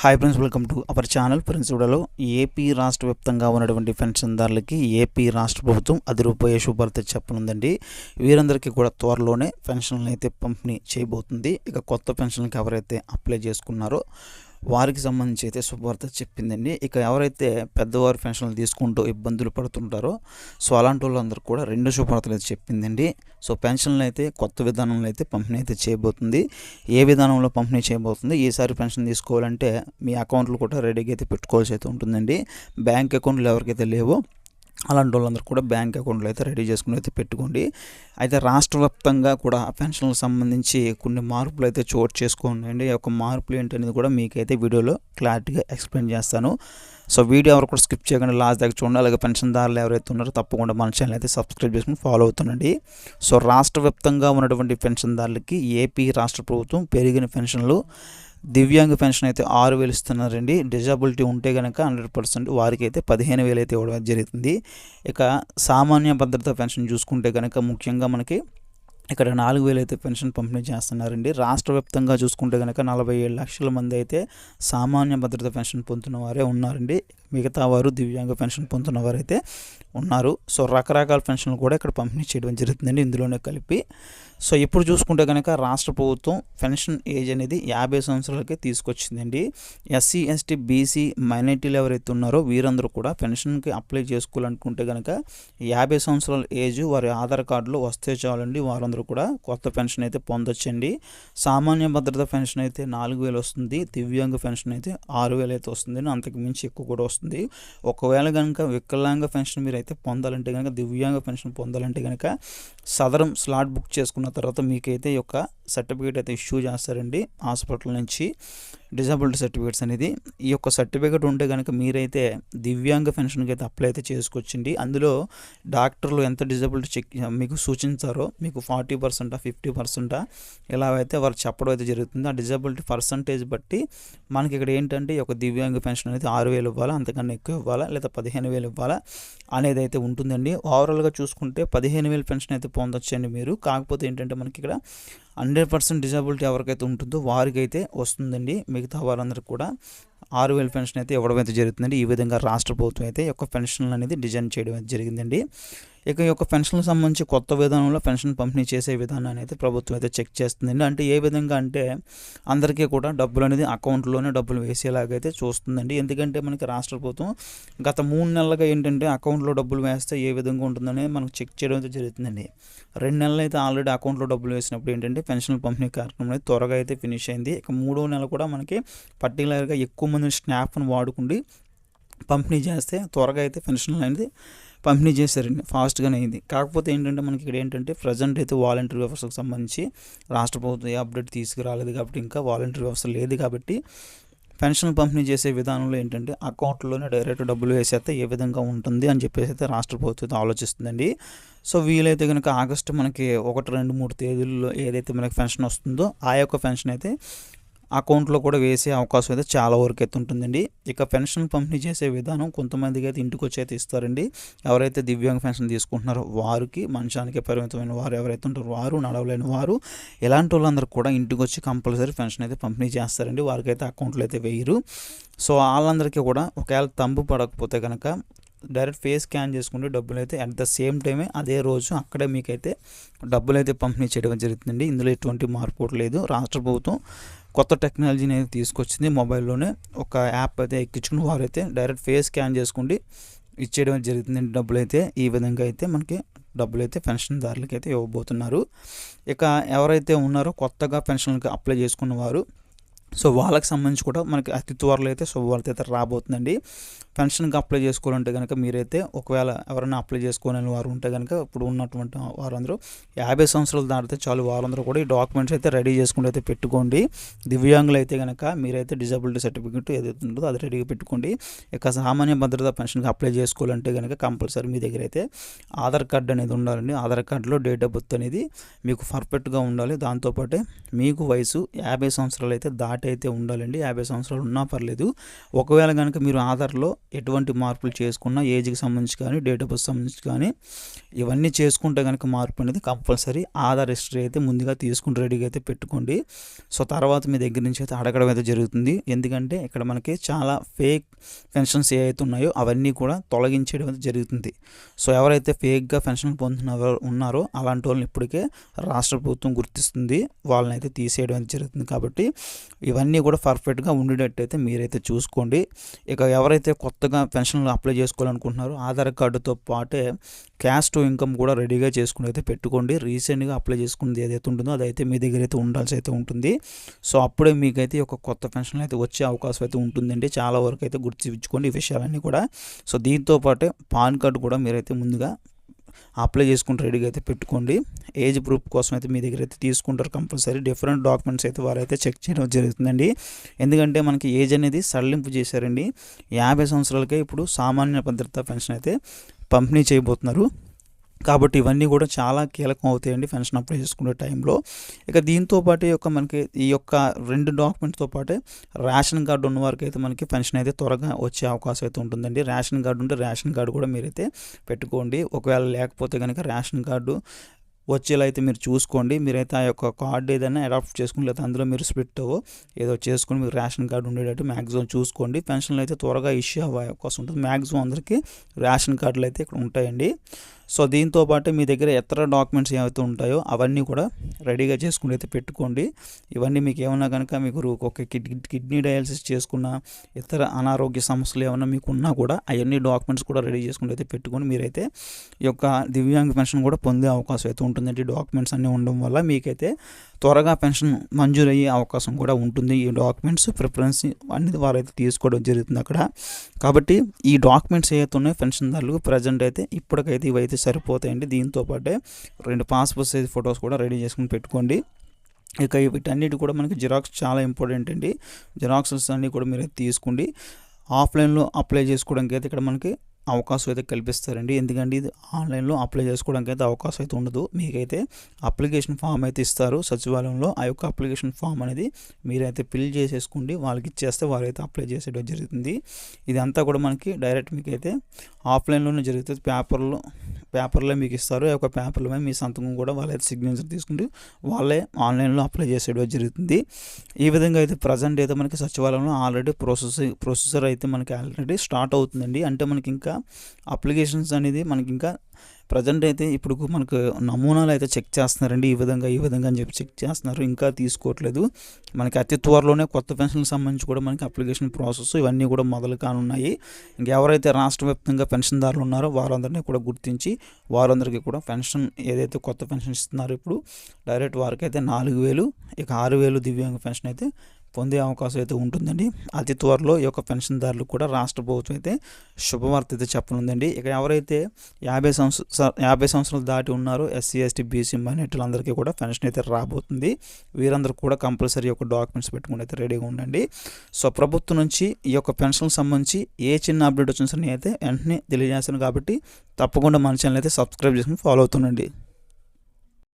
Hi friends welcome to our channel friends చూడలో AP రాష్ట్ర వ్యాప్తంగా ఉన్నటువంటి పెన్షన్దారులకి ఏపీ రాష్ట్ర ప్రభుత్వం అది రూపాయి శుభార్త చెప్పనుందండి. వీరందరికీ కూడా త్వరలోనే పెన్షన్లు అయితే పంపిణీ చేయబోతుంది. ఇక కొత్త పెన్షన్కి ఎవరైతే అప్లై చేసుకున్నారో వారికి సంబంధించి అయితే శుభవార్త చెప్పిందండి. ఇక ఎవరైతే పెద్దవారు పెన్షన్లు తీసుకుంటూ ఇబ్బందులు పడుతుంటారో సో అలాంటి వాళ్ళందరూ కూడా రెండు శుభవార్తలు అయితే చెప్పిందండి. సో పెన్షన్లు అయితే కొత్త విధానంలో అయితే పంపిణీ అయితే చేయబోతుంది. ఏ విధానంలో పంపిణీ చేయబోతుంది? ఈసారి పెన్షన్ తీసుకోవాలంటే మీ అకౌంట్లు కూడా రెడీగా అయితే పెట్టుకోవాల్సి అయితే ఉంటుందండి. బ్యాంక్ అకౌంట్లు ఎవరికైతే లేవో అలాంటి వాళ్ళందరూ కూడా బ్యాంక్ అకౌంట్లు అయితే రెడీ చేసుకుని అయితే పెట్టుకోండి. అయితే రాష్ట్ర వ్యాప్తంగా కూడా పెన్షన్లకు సంబంధించి కొన్ని మార్పులు అయితే చోటు చేసుకోండి ఈ యొక్క మార్పులు ఏంటనేది కూడా మీకైతే వీడియోలో క్లారిటీగా ఎక్స్ప్లెయిన్ చేస్తాను. సో వీడియో ఎవరు కూడా స్కిప్ చేయకుండా లాస్ట్ దాకా చూడండి. అలాగే పెన్షన్దారులు ఎవరైతే ఉన్నారో తప్పకుండా మన ఛానల్ అయితే సబ్స్క్రైబ్ చేసుకుని ఫాలో అవుతుండండి. సో రాష్ట్ర వ్యాప్తంగా ఉన్నటువంటి పెన్షన్దారులకి ఏపీ రాష్ట్ర ప్రభుత్వం పెరిగిన పెన్షన్లు దివ్యాంగ పెన్షన్ అయితే ఆరు వేలు ఇస్తున్నారండి. డిజబిలిటీ ఉంటే కనుక హండ్రెడ్ పర్సెంట్ వారికి అయితే పదిహేను వేలు అయితే ఇవ్వడం జరుగుతుంది. ఇక సామాన్య భద్రత పెన్షన్ చూసుకుంటే కనుక ముఖ్యంగా మనకి ఇక్కడ నాలుగు వేలు అయితే పెన్షన్ పంపిణీ చేస్తున్నారండి. రాష్ట్ర వ్యాప్తంగా చూసుకుంటే కనుక నలభై ఏడు లక్షల మంది అయితే సామాన్య భద్రత పెన్షన్ పొందుతున్న వారే ఉన్నారండి. మిగతా వారు దివ్యాంగ పెన్షన్ పొందుతున్న వారైతే ఉన్నారు. సో రకరకాల పెన్షన్లు కూడా ఇక్కడ పంపిణీ చేయడం జరుగుతుందండి. ఇందులోనే కలిపి. సో ఇప్పుడు చూసుకుంటే కనుక రాష్ట్ర ప్రభుత్వం పెన్షన్ ఏజ్ అనేది యాభై సంవత్సరాలకే తీసుకొచ్చిందండి. ఎస్సీ ఎస్టీ బీసీ మైనార్టీలు ఎవరైతే ఉన్నారో వీరందరూ కూడా పెన్షన్కి అప్లై చేసుకోవాలనుకుంటే కనుక యాభై సంవత్సరాల ఏజ్ వారి ఆధార్ కార్డులో వస్తే చాలండి. వారందరూ కూడా కొత్త పెన్షన్ అయితే పొందొచ్చండి. సామాన్య భద్రత పెన్షన్ అయితే నాలుగు వేలు వస్తుంది. దివ్యాంగ పెన్షన్ అయితే ఆరు వేలు అయితే వస్తుంది అంతకు మించి ఎక్కువ కూడా వస్తుంది. ఒకవేళ కనుక వికలాంగ పెన్షన్ మీరు అయితే పొందాలంటే కనుక దివ్యాంగ పెన్షన్ పొందాలంటే కనుక సదరం స్లాట్ బుక్ చేసుకున్న తర్వాత మీకైతే ఈ యొక్క సర్టిఫికేట్ అయితే ఇష్యూ చేస్తారండి హాస్పిటల్ నుంచి. డిజబిలిటీ సర్టిఫికేట్స్ అనేది ఈ యొక్క సర్టిఫికేట్ ఉంటే కనుక మీరైతే దివ్యాంగ పెన్షన్కి అయితే అప్లై అయితే చేసుకోవచ్చండి. అందులో డాక్టర్లు ఎంత డిజబిలిటీ చెక్ మీకు సూచించారో మీకు ఫార్టీ పర్సెంటా ఫిఫ్టీ పర్సెంటా ఇలా అయితే వారు చెప్పడం అయితే జరుగుతుంది. ఆ డిజబిలిటీ పర్సంటేజ్ బట్టి మనకి ఇక్కడ ఏంటంటే ఈ యొక్క దివ్యాంగ పెన్షన్ అనేది ఆరు వేలు ఇవ్వాలా అంతకన్నా ఎక్కువ ఇవ్వాలా లేదా పదిహేను వేలు ఇవ్వాలా అనేది అయితే ఉంటుందండి. ఓవరాల్గా చూసుకుంటే పదిహేను వేలు పెన్షన్ అయితే పొందొచ్చండి మీరు. కాకపోతే ఏంటంటే మనకి ఇక్కడ హండ్రెడ్ పర్సెంట్ డిజబిలిటీ ఎవరికైతే ఉంటుందో వారికైతే వస్తుందండి. మిగతా వారందరికి కూడా ఆరు వేల పెన్షన్ అయితే ఇవ్వడం అయితే జరుగుతుందండి. ఈ విధంగా రాష్ట్ర ప్రభుత్వం అయితే యొక్క పెన్షన్లు అనేది డిజైన్ చేయడం అయితే జరిగిందండి. ఇక ఈ యొక్క పెన్షన్లకు సంబంధించి కొత్త విధానంలో పెన్షన్ పంపిణీ చేసే విధానాన్ని అయితే ప్రభుత్వం అయితే చెక్ చేస్తుందండి. అంటే ఏ విధంగా అంటే అందరికీ కూడా డబ్బులు అనేది అకౌంట్లోనే డబ్బులు వేసేలాగైతే చూస్తుందండి. ఎందుకంటే మనకి రాష్ట్ర ప్రభుత్వం గత మూడు నెలలుగా ఏంటంటే అకౌంట్లో డబ్బులు వేస్తే ఏ విధంగా ఉంటుందనేది మనకు చెక్ చేయడం అయితే జరుగుతుందండి. రెండు నెలలు అయితే ఆల్రెడీ అకౌంట్లో డబ్బులు వేసినప్పుడు ఏంటంటే పెన్షన్ పంపిణీ కార్యక్రమం అనేది త్వరగా అయితే ఫినిష్ అయింది. ఇక మూడో నెల కూడా మనకి పర్టికులర్గా ఎక్కువ మంది స్నాప్ను వాడుకుండి పంపిణీ చేస్తే త్వరగా అయితే పెన్షన్ అనేది పంపిణీ చేశారండి ఫాస్ట్గానే అయింది. కాకపోతే ఏంటంటే మనకి ఇక్కడ ఏంటంటే ప్రజెంట్ అయితే వాలంటీర్ వ్యవస్థకు సంబంధించి రాష్ట్ర ప్రభుత్వం ఏ అప్డేట్ తీసుకురాలేదు కాబట్టి ఇంకా వాలంటీర్ వ్యవస్థ లేదు కాబట్టి పెన్షన్ పంపిణీ చేసే విధానంలో ఏంటంటే అకౌంట్లోనే డైరెక్ట్ డబ్బులు వేసేస్తే ఏ విధంగా ఉంటుంది అని చెప్పేసి అయితే రాష్ట్ర ప్రభుత్వం ఆలోచిస్తుందండి. సో వీలైతే కనుక ఆగస్టు మనకి ఒకటి రెండు మూడు తేదీల్లో ఏదైతే మనకి పెన్షన్ వస్తుందో ఆ యొక్క పెన్షన్ అయితే అకౌంట్లో కూడా వేసే అవకాశం అయితే చాలా వరకు అయితే ఉంటుందండి. ఇక పెన్షన్ పంపిణీ చేసే విధానం కొంతమందికి అయితే ఇంటికి వచ్చి అయితే ఇస్తారండి. ఎవరైతే దివ్యాంగ పెన్షన్ తీసుకుంటున్నారో వారికి మంచానికి పరిమితమైన వారు ఎవరైతే ఉంటారో వారు నడవలేని వారు ఇలాంటి వాళ్ళందరూ కూడా ఇంటికి వచ్చి కంపల్సరీ పెన్షన్ అయితే పంపిణీ చేస్తారండి. వారికి అయితే అకౌంట్లో అయితే వేయరు. సో వాళ్ళందరికీ కూడా ఒకవేళ తంబు పడకపోతే కనుక డైరెక్ట్ ఫేస్ స్కాన్ చేసుకుంటే డబ్బులు అయితే అట్ ద సేమ్ టైమే అదే రోజు అక్కడే మీకైతే డబ్బులు అయితే పంపిణీ చేయడం జరుగుతుందండి. ఇందులో ఎటువంటి మార్పు లేదు. రాష్ట్ర ప్రభుత్వం కొత్త టెక్నాలజీని అయితే తీసుకొచ్చింది మొబైల్లోనే. ఒక యాప్ అయితే ఎక్కించుకుని వారైతే డైరెక్ట్ ఫేస్ స్కాన్ చేసుకుండి ఇచ్చేయడం జరుగుతుంది డబ్బులు అయితే ఈ విధంగా అయితే మనకి డబ్బులు అయితే పెన్షన్దారులకి అయితే ఇవ్వబోతున్నారు. ఇక ఎవరైతే ఉన్నారో కొత్తగా పెన్షన్కి అప్లై చేసుకున్న వారు సో వాళ్ళకి సంబంధించి కూడా మనకి అతి త్వరలో అయితే శుభవార్త అయితే రాబోతుందండి. పెన్షన్కి అప్లై చేసుకోవాలంటే కనుక మీరైతే ఒకవేళ ఎవరైనా అప్లై చేసుకోవాలని వారు ఉంటే కనుక ఇప్పుడు ఉన్నటువంటి వారందరూ యాభై సంవత్సరాలు దాటితే చాలు వారందరూ కూడా ఈ డాక్యుమెంట్స్ అయితే రెడీ చేసుకుంటే అయితే పెట్టుకోండి. దివ్యాంగులు అయితే కనుక మీరైతే డిజబిలిటీ సర్టిఫికేట్ ఏదైతే ఉంటుందో అది రెడీగా పెట్టుకోండి. ఇక సామాన్య భద్రత పెన్షన్కి అప్లై చేసుకోవాలంటే కనుక కంపల్సరీ మీ దగ్గర అయితే ఆధార్ కార్డు అనేది ఉండాలండి. ఆధార్ కార్డులో డేట్ ఆఫ్ బర్త్ అనేది మీకు పర్ఫెక్ట్గా ఉండాలి. దాంతోపాటే మీకు వయసు యాభై సంవత్సరాలు అయితే దాటి అయితే ఉండాలండి. యాభై సంవత్సరాలు ఉన్నా పర్లేదు. ఒకవేళ కనుక మీరు ఆధార్లో ఎటువంటి మార్పులు చేసుకున్నా ఏజ్కి సంబంధించి కానీ డేట్ ఆఫ్ బర్త్ సంబంధించి కానీ ఇవన్నీ చేసుకుంటే కనుక మార్పు అనేది కంపల్సరీ ఆధార్ హిస్టరీ అయితే ముందుగా తీసుకుని రెడీగా అయితే పెట్టుకోండి. సో తర్వాత మీ దగ్గర నుంచి అయితే అడగడం అయితే జరుగుతుంది. ఎందుకంటే ఇక్కడ మనకి చాలా ఫేక్ పెన్షన్స్ ఏవైతే ఉన్నాయో అవన్నీ కూడా తొలగించేయడం అయితే జరుగుతుంది. సో ఎవరైతే ఫేక్గా పెన్షన్ పొందుతున్న ఉన్నారో అలాంటి వాళ్ళని ఇప్పటికే రాష్ట్ర ప్రభుత్వం గుర్తిస్తుంది. వాళ్ళని అయితే తీసేయడం అయితే జరుగుతుంది కాబట్టి ఇవన్నీ కూడా పర్ఫెక్ట్గా ఉండేటట్టు అయితే మీరైతే చూసుకోండి. ఇక ఎవరైతే కొత్త కొత్తగా పెన్షన్లు అప్లై చేసుకోవాలనుకుంటున్నారు. ఆధార్ కార్డుతో పాటే క్యాష్ టు ఇన్కమ్ కూడా రెడీగా చేసుకుని అయితే పెట్టుకోండి. రీసెంట్గా అప్లై చేసుకున్నది ఏదైతే ఉంటుందో అదైతే మీ దగ్గర అయితే ఉండాల్సి అయితే ఉంటుంది. సో అప్పుడే మీకైతే ఒక కొత్త పెన్షన్ అయితే వచ్చే అవకాశం అయితే ఉంటుందండి. చాలా వరకు అయితే గుర్తించుకోండి ఈ విషయాలన్నీ కూడా. సో దీంతో పాటే పాన్ కార్డు కూడా మీరైతే ముందుగా అప్లై చేసుకుని రెడీగా అయితే పెట్టుకోండి. ఏజ్ ప్రూఫ్ కోసం అయితే మీ దగ్గర అయితే తీసుకుంటారు కంపల్సరీ. డిఫరెంట్ డాక్యుమెంట్స్ అయితే వారైతే చెక్ చేయడం జరుగుతుందండి. ఎందుకంటే మనకి ఏజ్ అనేది సడలింపు చేశారండి. యాభై సంవత్సరాలకే ఇప్పుడు సామాన్య భద్రతా పెన్షన్ అయితే పంపిణీ చేయబోతున్నారు. కాబట్టి ఇవన్నీ కూడా చాలా కీలకం అవుతాయండి పెన్షన్ అప్లై చేసుకునే టైంలో. ఇక దీంతో పాటు యొక్క మనకి ఈ యొక్క రెండు డాక్యుమెంట్స్తో పాటే రేషన్ కార్డు ఉన్న వారికి అయితే మనకి పెన్షన్ అయితే త్వరగా వచ్చే అవకాశం అయితే ఉంటుందండి. రేషన్ కార్డు ఉంటే రేషన్ కార్డు కూడా మీరైతే పెట్టుకోండి. ఒకవేళ లేకపోతే కనుక రేషన్ కార్డు వచ్చేలా అయితే మీరు చూసుకోండి. మీరైతే ఆ యొక్క కార్డు ఏదైనా అడాప్ట్ చేసుకుని లేదా అందులో మీరు స్ప్లిట్ ఏదో చేసుకుని మీరు రేషన్ కార్డు ఉండేటట్టు మ్యాక్సిమం చూసుకోండి. పెన్షన్లు అయితే త్వరగా ఇష్యూ అవ్వే అవకాశం ఉంటుంది. మ్యాక్సిమం అందరికీ రేషన్ కార్డులు అయితే ఇక్కడ ఉంటాయండి. సో దీంతో పాటు మీ దగ్గర ఎత్తర డాక్యుమెంట్స్ ఏవైతే ఉంటాయో అవన్నీ కూడా రెడీగా చేసుకుని అయితే పెట్టుకోండి. ఇవన్నీ మీకు ఏమన్నా కనుక మీకు ఒక కిడ్నీ డయాలసిస్ చేసుకున్న ఇతర అనారోగ్య సమస్యలు ఏమైనా మీకు ఉన్నా కూడా అవన్నీ డాక్యుమెంట్స్ కూడా రెడీ చేసుకుని అయితే పెట్టుకొని మీరైతే ఈ యొక్క దివ్యాంగ పెన్షన్ కూడా పొందే అవకాశం అయితే ఉంటుందండి. డాక్యుమెంట్స్ అన్నీ ఉండడం వల్ల మీకైతే త్వరగా పెన్షన్ మంజూరు అయ్యే అవకాశం కూడా ఉంటుంది. ఈ డాక్యుమెంట్స్ ప్రిఫరెన్స్ అనేది వారైతే తీసుకోవడం జరుగుతుంది అక్కడ. కాబట్టి ఈ డాక్యుమెంట్స్ ఏవైతే ఉన్నాయో పెన్షన్దారులకు ప్రజెంట్ అయితే ఇప్పటికైతే ఇవైతే సరిపోతాయండి. దీంతో పాటే రెండు పాస్పోర్ట్ సైజ్ ఫొటోస్ కూడా రెడీ చేసుకుని పెట్టుకోండి. ఇక వీటన్నిటి కూడా మనకి జిరాక్స్ చాలా ఇంపార్టెంట్ అండి. జిరాక్సెస్ అన్నీ కూడా మీరు తీసుకోండి. ఆఫ్లైన్లో అప్లై చేసుకోవడానికి అయితే ఇక్కడ మనకి అవకాశం అయితే కల్పిస్తారండి. ఎందుకంటే ఇది ఆన్లైన్లో అప్లై చేసుకోవడానికి అయితే అవకాశం అయితే ఉండదు. మీకైతే అప్లికేషన్ ఫామ్ అయితే ఇస్తారు. సచివాలయంలో ఆ యొక్క అప్లికేషన్ ఫామ్ అనేది మీరైతే ఫిల్ చేసేసుకోండి. వాళ్ళకి ఇచ్చేస్తే వారైతే అప్లై చేసేయడం జరుగుతుంది. ఇదంతా కూడా మనకి డైరెక్ట్ మీకైతే ఆఫ్లైన్లోనే జరుగుతుంది. పేపర్లో పేపర్లో మీకు ఇస్తారు. ఆ యొక్క పేపర్ల మీద మీ సంతకం కూడా వాళ్ళైతే సిగ్నేచర్ తీసుకుంటే వాళ్ళే ఆన్లైన్లో అప్లై చేసేయడం జరుగుతుంది. ఈ విధంగా అయితే ప్రజెంట్ అయితే మనకి సచివాలయంలో ఆల్రెడీ ప్రొసెస్ ప్రొసెసర్ అయితే మనకి ఆల్రెడీ స్టార్ట్ అవుతుందండి. అంటే మనకి ఇంకా అప్లికేషన్స్ అనేది మనకి ఇంకా ప్రజెంట్ అయితే ఇప్పుడు మనకు నమూనాలు అయితే చెక్ చేస్తున్నారండి. ఈ విధంగా ఈ విధంగా అని చెప్పి చెక్ చేస్తున్నారు. ఇంకా తీసుకోవట్లేదు. మనకి అతి త్వరలోనే కొత్త పెన్షన్కి సంబంధించి కూడా మనకి అప్లికేషన్ ప్రాసెస్ ఇవన్నీ కూడా మొదలు కానున్నాయి. ఇంకెవరైతే రాష్ట్ర వ్యాప్తంగా పెన్షన్దారులు ఉన్నారో వారందరినీ కూడా గుర్తించి వారందరికీ కూడా పెన్షన్ ఏదైతే కొత్త పెన్షన్ ఇస్తున్నారో ఇప్పుడు డైరెక్ట్ వారికి అయితే నాలుగు వేలు ఇక ఆరు వేలు దివ్యాంగ పెన్షన్ అయితే పొందే అవకాశం అయితే ఉంటుందండి. అతి త్వరలో ఈ యొక్క పెన్షన్దారులు కూడా రాష్ట్ర ప్రభుత్వం అయితే శుభవార్త అయితే చెప్పనుందండి. ఇక ఎవరైతే యాభై సంవత్సర యాభై సంవత్సరాలు దాటి ఉన్నారో ఎస్సీ ఎస్టీ బీసీ మైనార్టీలందరికీ కూడా పెన్షన్ అయితే రాబోతుంది. వీరందరూ కూడా కంపల్సరీ యొక్క డాక్యుమెంట్స్ పెట్టుకుని అయితే రెడీగా ఉండండి. సో ప్రభుత్వం నుంచి ఈ యొక్క పెన్షన్కి సంబంధించి ఏ చిన్న అప్డేట్ వచ్చినా సరే అయితే వెంటనే తెలియజేస్తాను కాబట్టి తప్పకుండా మన ఛానల్ అయితే సబ్స్క్రైబ్ చేసుకుని ఫాలో అవుతుండండి.